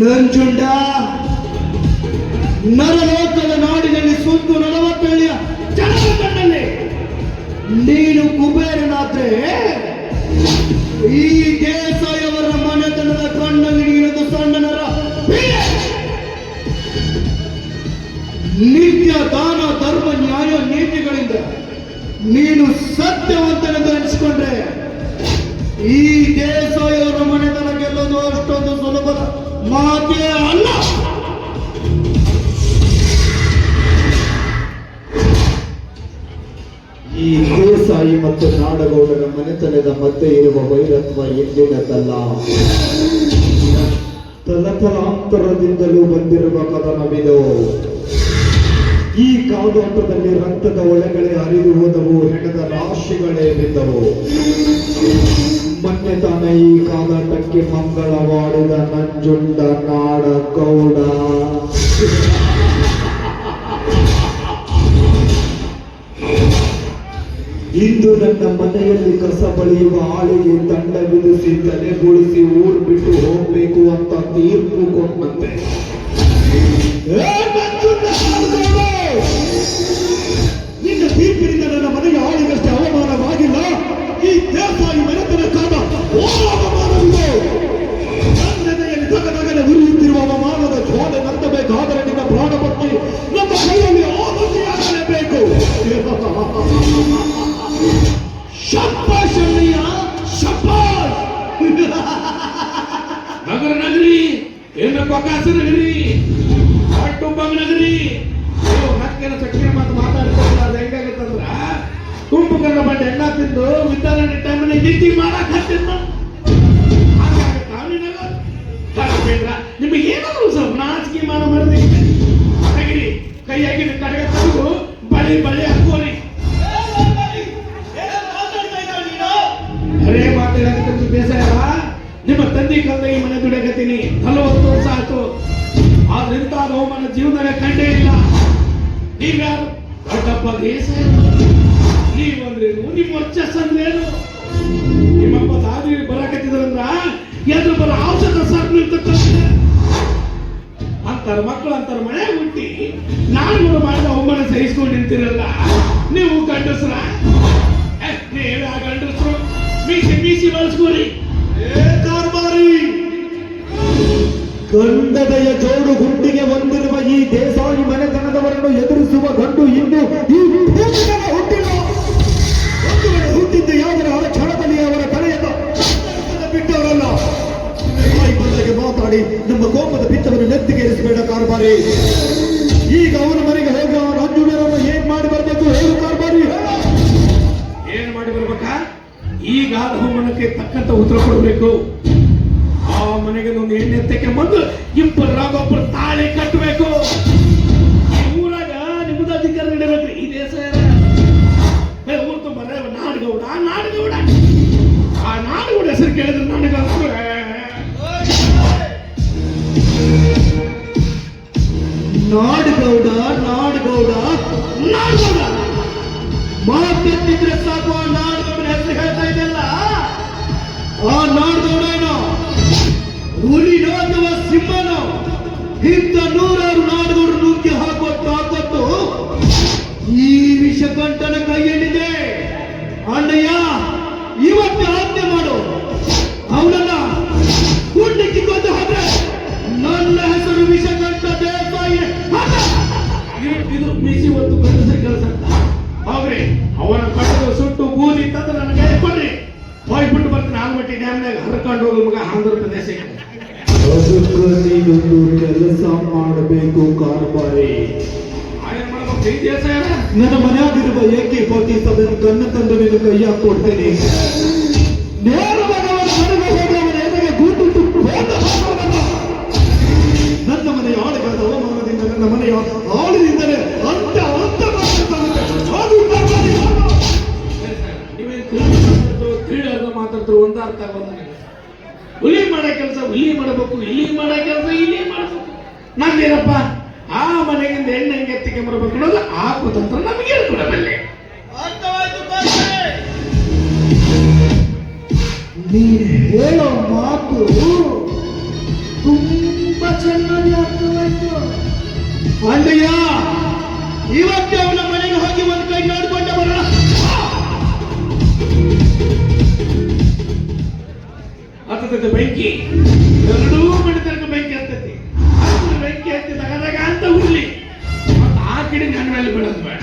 ನಂಜುಂಡ. ನರಲೋಕದ ನಾಡಿನಲ್ಲಿ ಸುತ್ತು ನಲವತ್ತೇಳಿಯ ಜನರ ಕಣ್ಣಲ್ಲಿ ನೀನು ಕುಬೇರನಾದ್ರೆ ಈ ದೇಸಾಯವರ ಮನೆತನದ ಕಣ್ಣಲ್ಲಿ ನೀನದು ಸಣ್ಣನರ ನಿತ್ಯ ದಾನ, ಧರ್ಮ, ನ್ಯಾಯ, ನೀತಿಗಳಿಂದ ನೀನು ಸತ್ಯವಂತನೆಂದು ಅನಿಸಿಕೊಂಡ್ರೆ ಈ ದೇಸಾಯವರ ಮನೆತನ ಗೆಲ್ಲೋದು ಅಷ್ಟೊಂದು ಮಾತೇ ಈ ದೇಸಾಯಿ ಮತ್ತು ನಾಡಗೌಡರ ಮನೆತನದ ಮಧ್ಯೆ ಇರುವ ವೈರತ್ವ ಎಂದಿನದಲ್ಲ ತಲತಲಾಂತರದಿಂದಲೂ ಬಂದಿರುವ ಕದನವಿದು. ಈ ಕಾದೋಟದಲ್ಲಿ ರಕ್ತದ ಒಳಗಡೆ ಹರಿದು ಹೋದವು ಹೆಣದ ರಾಶಿಗಳೇ ಬಿದ್ದವು. ಮೊನ್ನೆ ತಾನ ಈ ಕಾದಾಟಕ್ಕೆ ಮಂಗಳವಾಡಿದ ನಂಜುಂಡ ನಾಡಗೌಡ. ಇಂದು ನನ್ನ ಮನೆಯಲ್ಲಿ ಕಸ ಬಳಿಯುವ ಆಳಿಗೆ ತಂಡ ವಿಧಿಸಿ ತಲೆಗೊಳಿಸಿ ಊರು ಬಿಟ್ಟು ಹೋಗ್ಬೇಕು ಅಂತ ತೀರ್ಪು ಕೊಟ್ಟಂತೆ. ನನ್ನ ನಗರ ನಗರಿ ಏನು ಕೊಕಾಸ ನಗರಿ ಕಟ್ಟುಬ್ಬಂಗ ನಗರಿ. ನೀವು ನಕ್ಕಿನ ಮತ್ತು ಮಾತು ಮಾತಾಡ್ತಿರಲ್ಲ ಅದು ಹೆಂಗಾಗತ್ತಂದ್ರ ಕಂಡ ಬಂದ ಎಣ್ಣ ತಿಂದು ವಿತರಣೆ ಟೈಮಲ್ಲಿ ನೀತಿ ಮಾಡಕ್ ಹತ್ತಿದ್ದ ನಿಮಗೆ ಏನಾದ್ರು ಸ್ವಲ್ಪ ನಾಚಿಕೆ ಮಾನ ಮರದಿ ತೆಗಿರಿ ಕೈಯಾಗಿ ಅವಮಾನ ಜೀವನದಾಗ ಕಂಡೇ ಇಲ್ಲ. ಈಗ ದೊಡ್ಡಪ್ಪ ದೇಶ ನೀವಂದ್ರೇನು ನಿಮ್ಮ ವರ್ಚಸ್ ಅಂದ್ರೇನು ನಿಮ್ಮಪ್ಪ ದಾದಿ ಬರಕತ್ತಿದ್ರಂದ್ರ ಎದ್ರು ಬರ ಔಷಧ ಸಾಕು ಅಂತಾರ ಮಕ್ಕಳು ಅಂತಾರ ಮನೆ ಹುಟ್ಟಿ, ನಾನು ಮಾಡಿದ ಅವಮಾನ ಸಹಿಸ್ಕೊಂಡು ನಿಂತಿರಲ್ಲ. ನೀವು ಗಂಡಸ್ರ? ಗಂಡದಯ ಜೋಡು ಗುಂಡಿಗೆ ಹೊಂದಿರುವ ಈ ದೇಸಾಯಿ ಮನೆತನದವರನ್ನು ಎದುರಿಸುವ ಗಂಡು ಇಂದು ಈ ಹುಟ್ಟಿದ್ದ ಯಾವರ ಆ ಕ್ಷಣದಲ್ಲಿ ಅವರ ತಲೆಯನ್ನು ಬಿಟ್ಟವರಲ್ಲ? ಬಂದಾಗೆ ಮಾತಾಡಿ, ನಮ್ಮ ಕೋಪದ ಪಿತ್ತವನ್ನು ನೆತ್ತಿಗೇರಿಸಬೇಡ ಕಾರ್ಬಾರಿ. ಈಗ ಅವನ ಮನೆಗೆ ಹೋಗಿ ಅವನ ಅಂಜುನರನ್ನು ಏನ್ ಮಾಡಿ ಬರಬೇಕು? ಹೇಳು ಕಾರ್ಬಾರಿ. ಏನ್ ಮಾಡಿ ಬರ್ಬೇಕಾ? ಈಗ ಹೋಮನಕ್ಕೆ ತಕ್ಕಂತ ಉತ್ತರ ಕೊಡಬೇಕು. ಮನೆಗೆ ಒಂದು ಎಣ್ಣೆ ತೆಕ್ಕೆ ಬಂದು ಇಬ್ಬರು ರಾಗೊಬ್ಬರು ತಾಳಿ ಕಟ್ಟಬೇಕು ನೂರಾರು ನಾಡಗೌಡರು ನೂಕಿ ಹಾಕೊತ್ತು ಹಾಕೊತ್ತು ಈ ವಿಷಕಂಠನ ಕೈಯಲ್ಲಿದೆ ಅಣ್ಣಯ್ಯ, ಇವತ್ತು ಆಜ್ಞೆ ಮಾಡು. ಅವನನ್ನ ಗುಂಡಿಕ್ಕಿ ಕೊಂದು ಹಾಕ್ರೆ ನನ್ನ ಹೆಸರು ವಿಷಕಂಠ ದೇಸಾಯಿ. ಇದು- ಮೀಸಿ ಒಂದು ಗಂಡಸರಿ ಕೆಲಸ ಹೌದ್ರಿ ಅವನ ಕಟ್ಟದ ಸುಟ್ಟು ಬೂದಿ ತಂದ್ರೆ ನನಗೆ ಕೊಡ್ರಿ. ಹೋಗ್ಬಿಟ್ಟು ಬರ್ತೀನಿ ಆಲ್ಮಟ್ಟಿ ಡ್ಯಾಮ್ನಾಗ ಹರ್ಕೊಂಡು ಹೋಗಿ ಮಗ ಆಂಧ್ರ ಪ್ರದೇಶಕ್ಕೆ. ನೀನೊಂದು ಕೆಲಸ ಮಾಡಬೇಕು ಕಾರ್ಬಾರಿ? ನನ್ನ ಮನೆಯಾಗಿರುವ ಏಕೆ ಫಾರ್ಟಿ ಸೆವೆನ್ ಕಣ್ಣ ತಂದು ನೀನು ಕೈ ಹಾಕೊಡ್ತೇನೆ. ನನ್ನ ಮನೆಯ ಆಳಗಾದ ಅವಮಾನದಿಂದ ನನ್ನ ಮನೆಯ ಆಳಿನಿಂದಲೇ ಅಂತ ಅಂತ ತಿಳಿದು ಮಾತಾಡ್ತೀರೋ, ತಿಳಿಯರ್ದು ಮಾತಾಡ್ತಿರೋ ಒಂದ ಅರ್ಥ ಆಗಲ್ಲ ನನಗೆ. ಹುಲಿ ಮಾಡೋ ಕೆಲಸ ಹುಲಿ ಮಾಡಬೇಕು ಇಲ್ಲಿ ಮಾಡೋ ಕೆಲಸ ಇಲ್ಲಿ ಮಾಡಬೇಕು. ನಮ್ದೇನಪ್ಪ ಆ ಮನೆಗಿಂದ ಹೆಣ್ಣು ಹೆಂಗೆ ಎತ್ತಿಗೆ ಬರಬೇಕು ಅನ್ನೋದು ಆ ಕುತಂತ್ರ ನಮ್ಗೆ ಹೇಳ್ಕೊಡಬಲ್ಲೆ ನೀನು ಹೇಳೋ ಮಾತು ತುಂಬಾ ಚೆನ್ನಾಗಿ ಅರ್ಥವಾಯ್ತು. ಅಲ್ಲಯ್ಯ ಇವತ್ತೇ ಹತ್ತದ ಬೆಂಕಿ. ಎರಡೂ ಮಣಿತನಕ ಬೆಂಕಿ ಹತ್ತತಿ. ಬೆಂಕಿ ಹತ್ತಿ ತಗದಾಗ ಅಂತ ಉರ್ಲಿ ಮತ್ತೆ ಆ ಕಿಡಿ ನನ್ನ ಮೇಲೆ ಬೀಳೋದು ಬೇಡ.